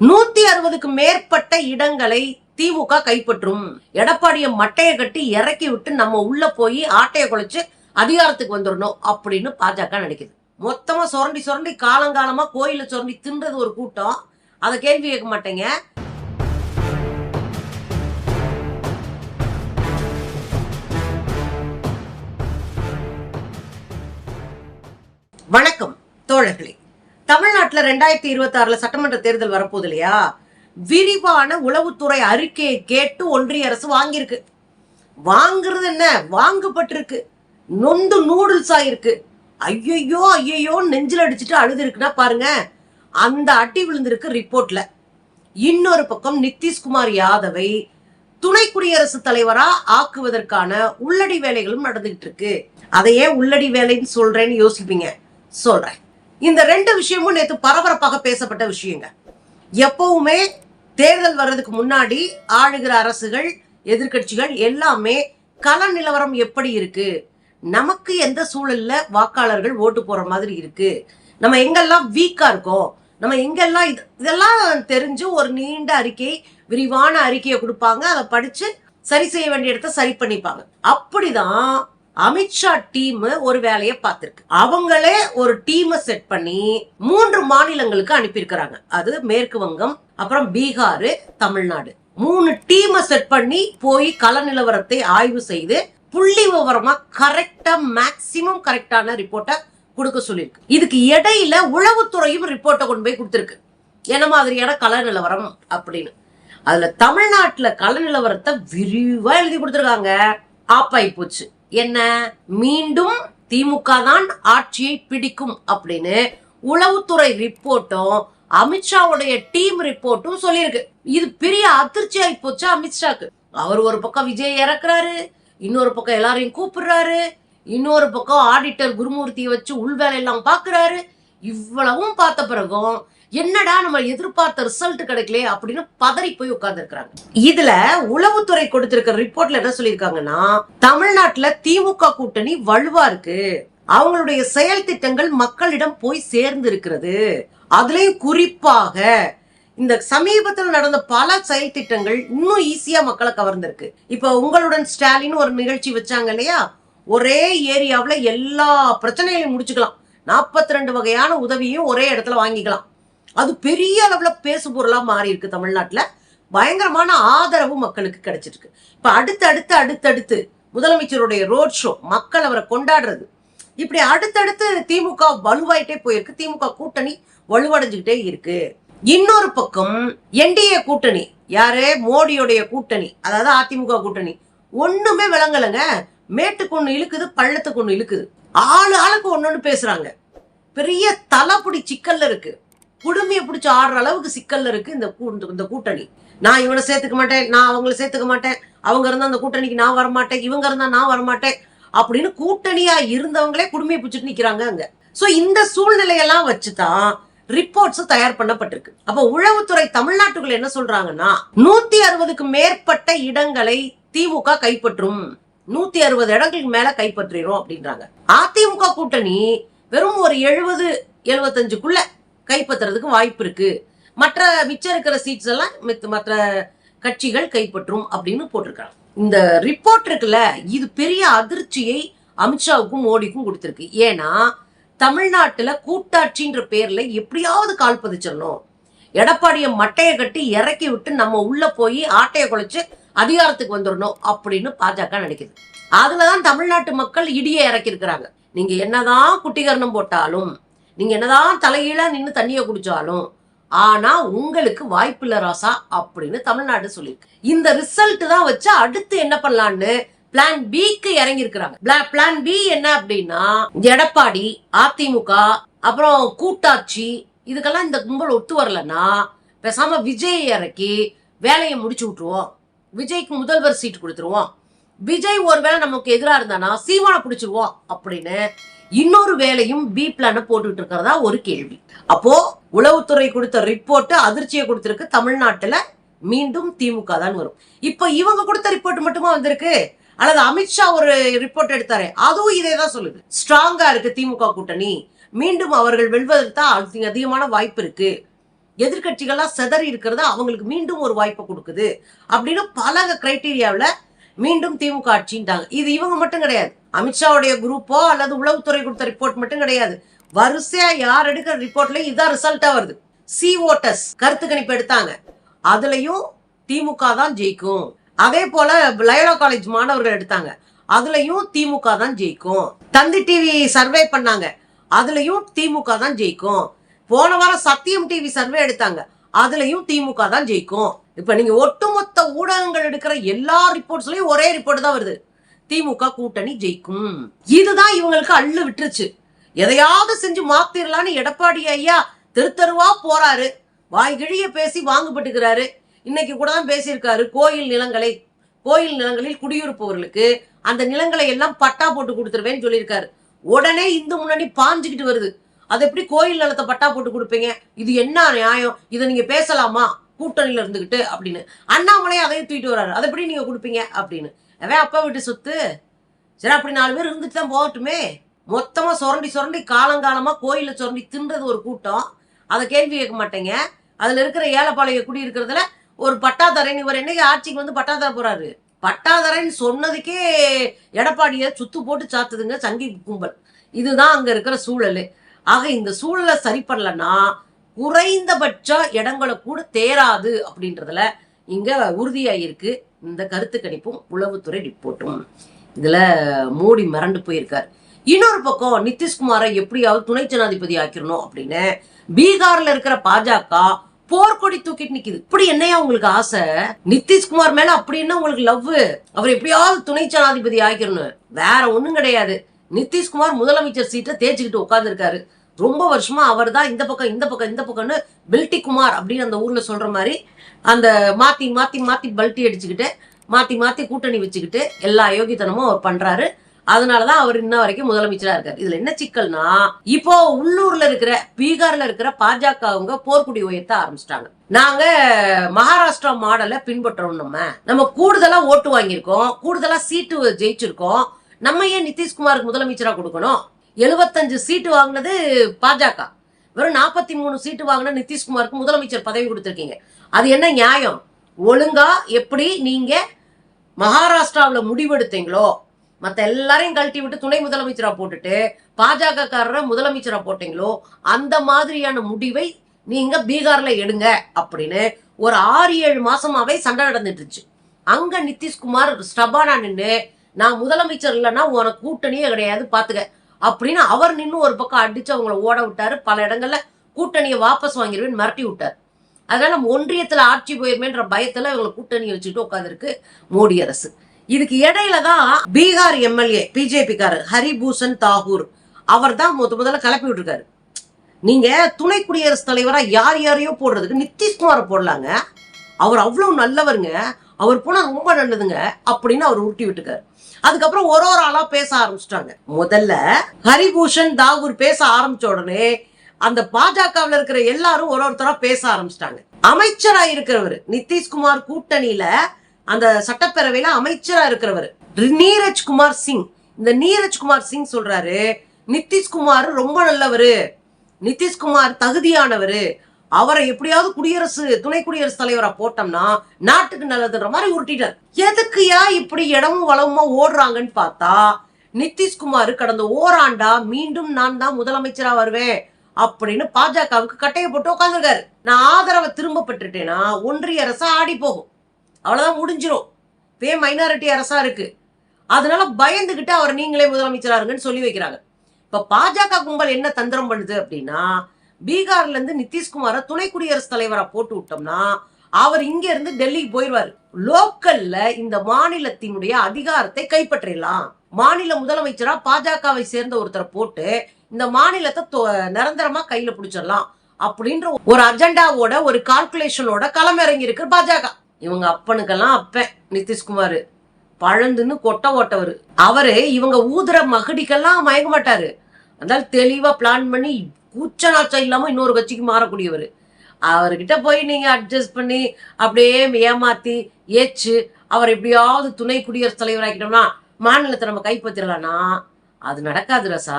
நூத்தி அறுபதுக்கு மேற்பட்ட இடங்களை திமுக கைப்பற்றும். எடப்பாடிய மட்டையை கட்டி இறக்கி விட்டு நம்ம உள்ள போய் ஆட்டையை குலைச்சு அதிகாரத்துக்கு வந்துடணும் அப்படின்னு பாஜக நினைக்குது. மொத்தமா சுரண்டி சுரண்டி காலங்காலமா கோயில சுரண்டி தின்றது ஒரு கூட்டம். அதை கேள்வி கேட்க மாட்டேங்க. வணக்கம் தோழர்களே. தமிழ்நாட்டில் ரெண்டாயிரத்தி இருபத்தி ஆறுல சட்டமன்ற தேர்தல் வரப்போகுது இல்லையா? விரிவான உளவுத்துறை அறிக்கையை கேட்டு ஒன்றிய அரசு வாங்கியிருக்கு. வாங்குறது என்ன? வாங்கப்பட்டிருக்கு. நொந்து நூடுல்ஸ் ஆயிருக்கு. ஐயையோ ஐயையோ நெஞ்சில் அடிச்சுட்டு அழுது இருக்குன்னா பாருங்க. அந்த அட்டி விழுந்திருக்கு ரிப்போர்ட்ல. இன்னொரு பக்கம் நிதிஷ்குமார் யாதவை துணை குடியரசுத் தலைவரா ஆக்குவதற்கான உள்ளடி வேலைகளும் நடந்துகிட்டு இருக்கு. அதையே உள்ளடி வேலைன்னு சொல்றேன்னு யோசிப்பீங்க. சொல்றேன். இந்த ரெண்டு விஷயமும் நேற்று பரபரப்பாக பேசப்பட்ட விஷயங்க. எப்பவுமே தேர்தல் வர்றதுக்கு முன்னாடி ஆளுகிற அரசுகள் எதிர்க்கட்சிகள் எல்லாமே கள நிலவரம் எப்படி இருக்கு? நமக்கு எந்த சூழல்ல வாக்காளர்கள் ஓட்டு போற மாதிரி இருக்கு? நம்ம எங்கெல்லாம் வீக்கா இருக்கோம்? நம்ம எங்கெல்லாம் இது இதெல்லாம் தெரிஞ்சு ஒரு நீண்ட அறிக்கை விரிவான அறிக்கையை கொடுப்பாங்க. அதை படிச்சு சரி செய்ய வேண்டிய இடத்த சரி பண்ணிப்பாங்க. அப்படிதான் அமித்ஷா டீம் ஒரு வேலையை பார்த்திருக்கு. அவங்களே ஒரு டீமை செட் பண்ணி மூன்று மாநிலங்களுக்கு அனுப்பியிருக்கிறாங்க. அது மேற்கு வங்கம் அப்புறம் பீகார் தமிழ்நாடு. மூணு டீமை செட் பண்ணி போய் கள நிலவரத்தை ஆய்வு செய்து புள்ளி விவரமா கரெக்டா மேக்சிமம் கரெக்டான ரிப்போர்ட்டை கொடுக்க சொல்லியிருக்கு. இதுக்கு இடையில உளவுத்துறையும் ரிப்போர்ட்டை கொண்டு போய் கொடுத்துருக்கு. என்ன மாதிரியான கள நிலவரம் அப்படின்னு. அதுல தமிழ்நாட்டுல கள நிலவரத்தை விரிவா எழுதி கொடுத்துருக்காங்க. ஆப்பாய் போச்சு. என்ன? மீண்டும் திமுக தான் ஆட்சியை பிடிக்கும் அப்படின்னு உளவுத்துறை ரிப்போர்ட்டும் அமித்ஷாவுடைய டீம் ரிப்போர்ட்டும் சொல்லியிருக்கு. இது பெரிய அதிர்ச்சி ஆகி போச்சு அமித்ஷாக்கு. அவர் ஒரு பக்கம் விஜய் இறக்குறாரு இன்னொரு பக்கம் எல்லாரையும் கூப்பிடுறாரு இன்னொரு பக்கம் ஆடிட்டர் குருமூர்த்தியை வச்சு உள்வேலையெல்லாம் பாக்குறாரு. இவ்வளவும் பார்த்த பிறகும் என்னடா நம்ம எதிர்பார்த்த ரிசல்ட் கிடைக்கலையே அப்படின்னு பதறி போய் உட்கார்ந்து இதுல உளவுத்துறை கொடுத்திருக்கிற ரிப்போர்ட்ல என்ன சொல்லியிருக்காங்கன்னா தமிழ்நாட்டுல திமுக கூட்டணி வலுவா இருக்கு. அவங்களுடைய செயல் திட்டங்கள் மக்களிடம் போய் சேர்ந்து இருக்கிறது அதுலயும் குறிப்பாக இந்த சமீபத்தில் நடந்த பல செயல் திட்டங்கள் இன்னும் ஈஸியா மக்களை கவர்ந்திருக்கு. இப்ப உங்களுடன் ஸ்டாலின் ஒரு நிகழ்ச்சி வச்சாங்க இல்லையா? ஒரே ஏரியாவில் எல்லா பிரச்சனைகளையும் முடிச்சுக்கலாம். நாற்பத்தி ரெண்டு வகையான உதவியும் ஒரே இடத்துல வாங்கிக்கலாம். அது பெரிய அளவில் பேசு பொருளாக மாறி இருக்கு தமிழ்நாட்டில். பயங்கரமான ஆதரவு மக்களுக்கு கிடைச்சிருக்கு. இப்போ அடுத்து அடுத்து அடுத்தடுத்து முதலமைச்சருடைய ரோட் ஷோ மக்கள் அவரை கொண்டாடுறது. இப்படி அடுத்தடுத்து திமுக வலுவாயிட்டே போயிருக்கு. திமுக கூட்டணி வலுவடைஞ்சுக்கிட்டே இருக்கு. இன்னொரு பக்கம் என்டிஏ கூட்டணி யாரு? மோடியோடைய கூட்டணி அதாவது அதிமுக கூட்டணி. ஒண்ணுமே விளங்கலைங்க. மேட்டுக்கு ஒண்ணு இழுக்குது பள்ளத்துக்கு ஒண்ணு இழுக்குது. ஆளு ஆளுக்கு ஒன்னொன்னு பேசுறாங்க. பெரிய தலைப்புடி சிக்கல்ல இருக்கு. குடுமையை பிடிச்சி ஆடுற அளவுக்கு சிக்கல்ல இருக்கு இந்த இந்த கூட்டணி. நான் இவனை சேர்த்துக்க மாட்டேன் நான் அவங்கள சேர்த்துக்க மாட்டேன். அவங்க இருந்தா அந்த கூட்டணிக்கு நான் வரமாட்டேன் இவங்க இருந்தா நான் வரமாட்டேன் அப்படின்னு கூட்டணியா இருந்தவங்களே குடுமையை பிடிச்சிட்டு நிக்கிறாங்க அங்க. சோ இந்த சூழ்நிலையெல்லாம் வச்சுதான் ரிப்போர்ட்ஸ் தயார் பண்ணப்பட்டிருக்கு. அப்ப உளவுத்துறை தமிழ்நாட்டுக்குள்ள என்ன சொல்றாங்கன்னா நூத்தி அறுபதுக்கு மேற்பட்ட இடங்களை திமுக கைப்பற்றும். நூத்தி அறுபது இடங்களுக்கு மேல கைப்பற்றிடும் அப்படின்றாங்க. அதிமுக கூட்டணி வெறும் ஒரு எழுபது எழுபத்தஞ்சுக்குள்ள கைப்பற்றுறதுக்கு வாய்ப்பு இருக்கு. மற்ற மிச்சம் இருக்கிற சீட்ஸ் எல்லாம் மற்ற கட்சிகள் கைப்பற்றும் அப்படின்னு போட்டிருக்காங்க. இந்த ரிப்போர்ட் இருக்குல்ல இது பெரிய அதிர்ச்சியை அமித்ஷாவுக்கும் மோடிக்கும் கொடுத்துருக்கு. ஏன்னா தமிழ்நாட்டில் கூட்டாட்சின்ற பேர்ல எப்படியாவது கால் பதிச்சிடணும். எடப்பாடிய மட்டையை கட்டி இறக்கி விட்டு நம்ம உள்ள போய் ஆட்டையை குலைச்சு அதிகாரத்துக்கு வந்துடணும் அப்படின்னு பாஜக நினைக்குது. அதுலதான் தமிழ்நாட்டு மக்கள் இடியை இறக்கி இருக்கிறாங்க நீங்க என்னதான் குட்டிகரணம் போட்டாலும் நீங்க என்னதான் தலைகீழா நின்று தண்ணியை குடிச்சாலும் ஆனா உங்களுக்கு வாய்ப்பு இல்ல ராசா அப்படின்னு தமிழ்நாடு சொல்லியிருக்கு. இந்த ரிசல்ட் தான் வச்சு அடுத்து என்ன பண்ணலான்னு பிளான் பிக்கு இறங்கி இருக்கிறாங்க பிளான் பி என்ன அப்படின்னா எடப்பாடி அதிமுக அப்புறம் கூட்டாட்சி இதுக்கெல்லாம் இந்த கும்பல் ஒத்து வரலன்னா பேசாம விஜய் இறக்கி வேலையை முடிச்சு விட்டுருவோம். விஜய்க்கு முதல்வர் சீட் கொடுத்துருவோம். விஜய் ஒருவேளை நமக்கு எதிராக இருந்தானா சீமானை பிடிச்சிருவோம் அப்படின்னு இன்னொரு வேலையும் பி பிளான போட்டுட்டு இருக்கிறதா ஒரு கேள்வி. அப்போ உளவுத்துறை கொடுத்த ரிப்போர்ட் அதிர்ச்சியை கொடுத்திருக்கு. தமிழ்நாட்டுல மீண்டும் திமுக தான் வரும். இப்ப இவங்க கொடுத்த ரிப்போர்ட் மட்டுமா வந்திருக்கு? அல்லது அமித்ஷா ஒரு ரிப்போர்ட் எடுத்தாரு. அதுவும் இதே தான் சொல்லுது. ஸ்ட்ராங்கா இருக்கு திமுக கூட்டணி. மீண்டும் அவர்கள் வெல்வதற்கு தான் அதிக- அதிகமான வாய்ப்பு இருக்கு. எதிர்கட்சிகள்லாம் செதறி இருக்கிறது அவங்களுக்கு மீண்டும் ஒரு வாய்ப்பை கொடுக்குது. அப்படின்னு பல கிரைட்டீரியாவில் மீண்டும் திமுக ஆட்சின்ட்டாங்க. இது இவங்க மட்டும் கிடையாது. அமித்ஷாவுடைய குரூப்போ அல்லது உளவுத்துறை கொடுத்த ரிப்போர்ட் மட்டும் கிடையாது. வரிசையா யார் எடுக்கிற ரிப்போர்ட்லயும் இதான் ரிசல்ட்டா வருது. சி ஓட்டஸ் கருத்து கணிப்பு எடுத்தாங்க. அதுலயும் திமுக தான் ஜெயிக்கும். அதே போல லயோலா காலேஜ் மாணவர்கள் எடுத்தாங்க. அதுலயும் திமுக தான் ஜெயிக்கும். தந்தி டிவி சர்வே பண்ணாங்க. அதுலயும் திமுக தான் ஜெயிக்கும். போன வாரம் சத்தியம் டிவி சர்வே எடுத்தாங்க. அதுலயும் திமுக தான் ஜெயிக்கும். இப்ப நீங்க ஒட்டுமொத்த ஊடகங்கள் எடுக்கிற எல்லா ரிப்போர்ட்ஸ்லயும் ஒரே ரிப்போர்ட் தான் வருது. திமுக கூட்டணி ஜெயிக்கும். இதுதான் இவங்களுக்கு அள்ளு விட்டுருச்சு. எதையாவது செஞ்சு மாத்திரலான்னு எடப்பாடி ஐயா திருத்தருவா போறாரு. வாய் கிழிய பேசி வாங்கப்பட்டுக்கிறாரு இன்னைக்கு கூட தான் பேசியிருக்காரு கோயில் நிலங்களை. கோயில் நிலங்களில் குடியிருப்பவர்களுக்கு அந்த நிலங்களை எல்லாம் பட்டா போட்டு கொடுத்துருவேன்னு சொல்லியிருக்காரு. உடனே இந்து முன்னாடி பாஞ்சுக்கிட்டு வருது. அது எப்படி கோயில் நிலத்தை பட்டா போட்டு கொடுப்பீங்க? இது என்ன நியாயம்? இதை நீங்க பேசலாமா? கூட்டணியில இருந்துகிட்டு அப்படின்னு. அண்ணாமலை அதையும் தூக்கிட்டு வர்றாரு. அதை எப்படி நீங்க கொடுப்பீங்க? அப்படின்னு. அவன் அப்பா வீட்டு சொத்து. சரி அப்படி நாலு பேர் இருந்துட்டு தான் போகட்டுமே. மொத்தமா சுரண்டி சுரண்டி காலங்காலமா கோயில சுரண்டி தின்றது ஒரு கூட்டம். அதை கேள்வி கேட்க மாட்டேங்க. அதுல இருக்கிற ஏழைப்பாளைய குடி இருக்கிறதுல ஒரு பட்டாதாரன் இவர் என்னைக்கு ஆட்சிக்கு வந்து பட்டாதார போறாரு? பட்டாதாரன் சொன்னதுக்கே எடப்பாடிய சுத்து போட்டு சாத்துதுங்க சங்கி கும்பல். இதுதான் அங்க இருக்கிற சூழல். ஆக இந்த சூழலை சரி பண்ணலன்னா குறைந்தபட்ச இடங்களை கூட தேராது அப்படின்றதுல இங்க உறுதியாயிருக்கு. இந்த கருத்து கணிப்பும் உளவுத்துறை ரிப்போர்ட்டும். இதுல மோடி மிரண்டு போயிருக்காரு. இன்னொரு பக்கம் நிதிஷ்குமாரை எப்படியாவது துணை ஜனாதிபதி ஆக்கிரணும் அப்படின்னு பீகார்ல இருக்கிற பாஜக போர்க்கொடி தூக்கிட்டு நிக்குது. இப்படி என்னையா உங்களுக்கு ஆசை? நிதிஷ்குமார் மேல அப்படி என்ன உங்களுக்கு லவ்? அவர் எப்படியாவது துணை ஜனாதிபதி ஆக்கிரணும். வேற ஒண்ணும் கிடையாது. நிதிஷ்குமார் முதலமைச்சர் சீட்டை தேய்ச்சிக்கிட்டு உட்காந்துருக்காரு ரொம்ப வருஷமா அவர் தான் இந்த பக்கம் இந்த பக்கம் இந்த பக்கம்னு பில்டி குமார் அப்படின்னு அந்த ஊர்ல சொல்ற மாதிரி அந்த மாத்தி மாத்தி மாத்தி பல்ட்டி அடிச்சுக்கிட்டு மாத்தி மாத்தி கூட்டணி வச்சுக்கிட்டு எல்லா யோகித்தனமும் அவர் பண்றாரு. அதனாலதான் அவர் இன்ன வரைக்கும் முதலமைச்சரா இருக்காரு. இதுல என்ன சிக்கல்னா இப்போ உள்ளூர்ல இருக்கிற பீகார்ல இருக்கிற பாஜக அவங்க போர்க்குடி உயர்த்த ஆரம்பிச்சிட்டாங்க. நாங்க மகாராஷ்டிரா மாடலை பின்பற்றுறோம் நம்ம. நம்ம கூடுதலா ஓட்டு வாங்கியிருக்கோம். கூடுதலா சீட்டு ஜெயிச்சிருக்கோம். நம்ம ஏன் நிதிஷ்குமாருக்கு முதலமைச்சரா கொடுக்கணும்? எழுபத்தஞ்சு சீட்டு வாங்கினது பாஜக. வெறும் நாற்பத்தி மூணு சீட்டு வாங்கின நிதிஷ்குமாருக்கு முதலமைச்சர் பதவி கொடுத்துருக்கீங்க. அது என்ன நியாயம்? ஒழுங்கா எப்படி நீங்க மகாராஷ்டிராவில் முடிவெடுத்தீங்களோ மற்ற எல்லாரையும் கழட்டி விட்டு துணை முதலமைச்சராக போட்டுட்டு பாஜக காரரை முதலமைச்சரா போட்டீங்களோ அந்த மாதிரியான முடிவை நீங்க பீகார்ல எடுங்க அப்படின்னு ஒரு ஆறு ஏழு மாசமாவே சண்டை நடந்துட்டு இருந்துச்சு அங்க நிதிஷ்குமார் ஸ்டபானா நின்று நான் முதலமைச்சர் இல்லைன்னா உனக்கு கூட்டணியே கிடையாது பாத்துக்க. அப்படின்னு அவர் நின்று ஒரு பக்கம் அடிச்சு அவங்கள ஓட விட்டாரு. பல இடங்கள்ல கூட்டணியை வாபஸ் வாங்கிடுவேன்னு மிரட்டி விட்டார். அதனால நம்ம ஒன்றியத்துல ஆட்சி போயிருமேன்ற பயத்துல இவங்களை கூட்டணி வச்சுட்டு உட்காந்துருக்கு மோடி அரசு. இதுக்கு இடையில தான் பீகார் எம்எல்ஏ பிஜேபிக்காரர் ஹரிபூஷன் தாகூர் அவர் தான் முத முதல்ல கிளப்பி விட்டுருக்காரு. நீங்க துணை குடியரசுத் தலைவரா யார் யாரையோ போடுறதுக்கு நிதிஷ்குமாரை போடலாங்க. அவர் அவ்வளவு நல்லவருங்க. அவர் போனால் ரொம்ப நல்லதுங்க அப்படின்னு அவர் உருட்டி விட்டுக்காரு அதுக்கப்புறம் ஒரு ஒரு ஆளா பேச ஆரம்பிச்சிட்டாங்க. முதல்ல ஹரிபூஷன் தாகூர் பேச ஆரம்பிச்ச உடனே அந்த பாஜகவில் இருக்கிற எல்லாரும் ஒரு ஒருத்தரா பேச ஆரம்பிச்சிட்டாங்க. அமைச்சரா இருக்கிறவர் நிதிஷ்குமார் கூட்டணியில அந்த சட்டப்பேரவையில அமைச்சரா இருக்கிறவர் நீரஜ் குமார் சிங். இந்த நீரஜ் குமார் சிங் சொல்றாரு நிதிஷ்குமார் ரொம்ப நல்லவரு நிதிஷ்குமார் தகுதியானவர் அவரை எப்படியாவது குடியரசு துணை குடியரசுத் தலைவரை போட்டோம்னா நாட்டுக்கு நல்லதுன்ற மாதிரி உருட்டிட்டார். எதுக்குயா இப்படி இடமும் வளமுமா ஓடுறாங்கன்னு பார்த்தா நிதிஷ்குமார் கடந்த ஓராண்டா மீண்டும் நான் தான் முதலமைச்சரா வருவேன் அப்படின்னு பாஜகவுக்கு கட்டையை போட்டு உட்காந்துருக்காரு நான் ஆதரவை திரும்ப பெற்றுட்டேன்னா ஒன்றிய அரசு ஆடி போகும். அவ்வளவுதான் முடிஞ்சிடும் பே மைனாரிட்டி அரசா இருக்கு. அதனால பயந்துகிட்டு அவர் நீங்களே முதலமைச்சரா இருங்கன்னு சொல்லி வைக்கிறாங்க. இப்ப பாஜக கும்பல் என்ன தந்திரம் பண்ணுது அப்படின்னா பீகார்ல இருந்து நிதிஷ்குமாரை துணை குடியரசுத் தலைவரா போட்டு விட்டோம்னா அவர் இங்க இருந்து டெல்லிக்கு போயிடுவாரு லோக்கல்ல இந்த மாநிலத்தினுடைய அதிகாரத்தை கைப்பற்றிடலாம். மாநில முதலமைச்சரா பாஜகவை சேர்ந்த ஒருத்தரை போட்டு இந்த மாநிலத்தை தொ- நிரந்தரமா கையில பிடிச்சிடலாம் அப்படின்ற ஒரு அஜெண்டாவோட ஒரு கால்குலேஷனோட களமிறங்கி இருக்கு பாஜக. இவங்க அப்பனுக்கெல்லாம் அப்பன் நிதிஷ்குமார். பழந்துன்னு கொட்டை ஓட்டவர். அவரு இவங்க ஊதுற மகடிக்கெல்லாம் மயங்க மாட்டாரு. அதனால தெளிவா பிளான் பண்ணி கூச்ச நாச்சம் இல்லாமல் இன்னொரு கட்சிக்கு மாறக்கூடியவர். அவர்கிட்ட போய் நீங்கள் அட்ஜஸ்ட் பண்ணி அப்படியே ஏமாற்றி ஏச்சு அவர் எப்படியாவது துணை குடியரசுத் தலைவர் மாநிலத்தை நம்ம கைப்பற்றிடலாம்னா அது நடக்காது ரசா.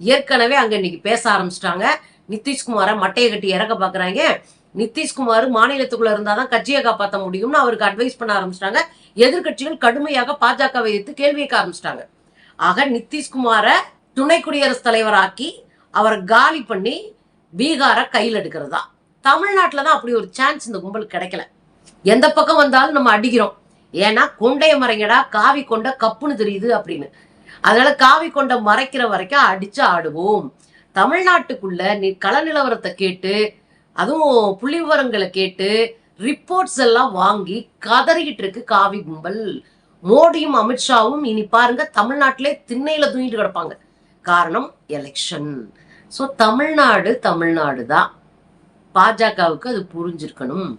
ஏற்கனவே அங்கே இன்னைக்கு பேச ஆரம்பிச்சிட்டாங்க. நிதிஷ்குமாரை மட்டையை கட்டி இறக்க பார்க்குறாங்க நிதிஷ்குமார் மாநிலத்துக்குள்ள இருந்தாதான் கட்சியை காப்பாற்ற முடியும்னு அவருக்கு அட்வைஸ் பண்ண ஆரம்பிச்சிட்டாங்க. எதிர்கட்சிகள் கடுமையாக பாஜகவை எதிர்த்து கேள்வி கேட்க ஆரம்பிச்சிட்டாங்க. ஆக நிதிஷ்குமாரை துணை குடியரசுத் தலைவராக்கி அவரை காலி பண்ணி பீகாரை கையில் எடுக்கிறது. தான் தமிழ்நாட்டில் தான் அப்படி ஒரு சான்ஸ் இந்த கும்பலுக்கு கிடைக்கல. எந்த பக்கம் வந்தாலும் நம்ம அடிக்கிறோம். ஏன்னா கொண்டைய மறைங்கடா காவி கொண்ட கப்புன்னு தெரியுது அப்படின்னு. அதனால காவி கொண்ட மறைக்கிற வரைக்கும் அடிச்சு ஆடுவோம். தமிழ்நாட்டுக்குள்ள நீ கள நிலவரத்தை கேட்டு அதுவும் புள்ளி விவரங்களை கேட்டு ரிப்போர்ட்ஸ் எல்லாம் வாங்கி கதறிக்கிட்டு இருக்கு காவி கும்பல். மோடியும் அமித்ஷாவும் இனி பாருங்க தமிழ்நாட்டிலே திண்ணையில தூங்கிட்டு கிடப்பாங்க. காரணம் எலெக்ஷன் ஸோ தமிழ்நாடு தமிழ்நாடு தான் பாஜகவுக்கு அது புரிஞ்சிருக்கணும்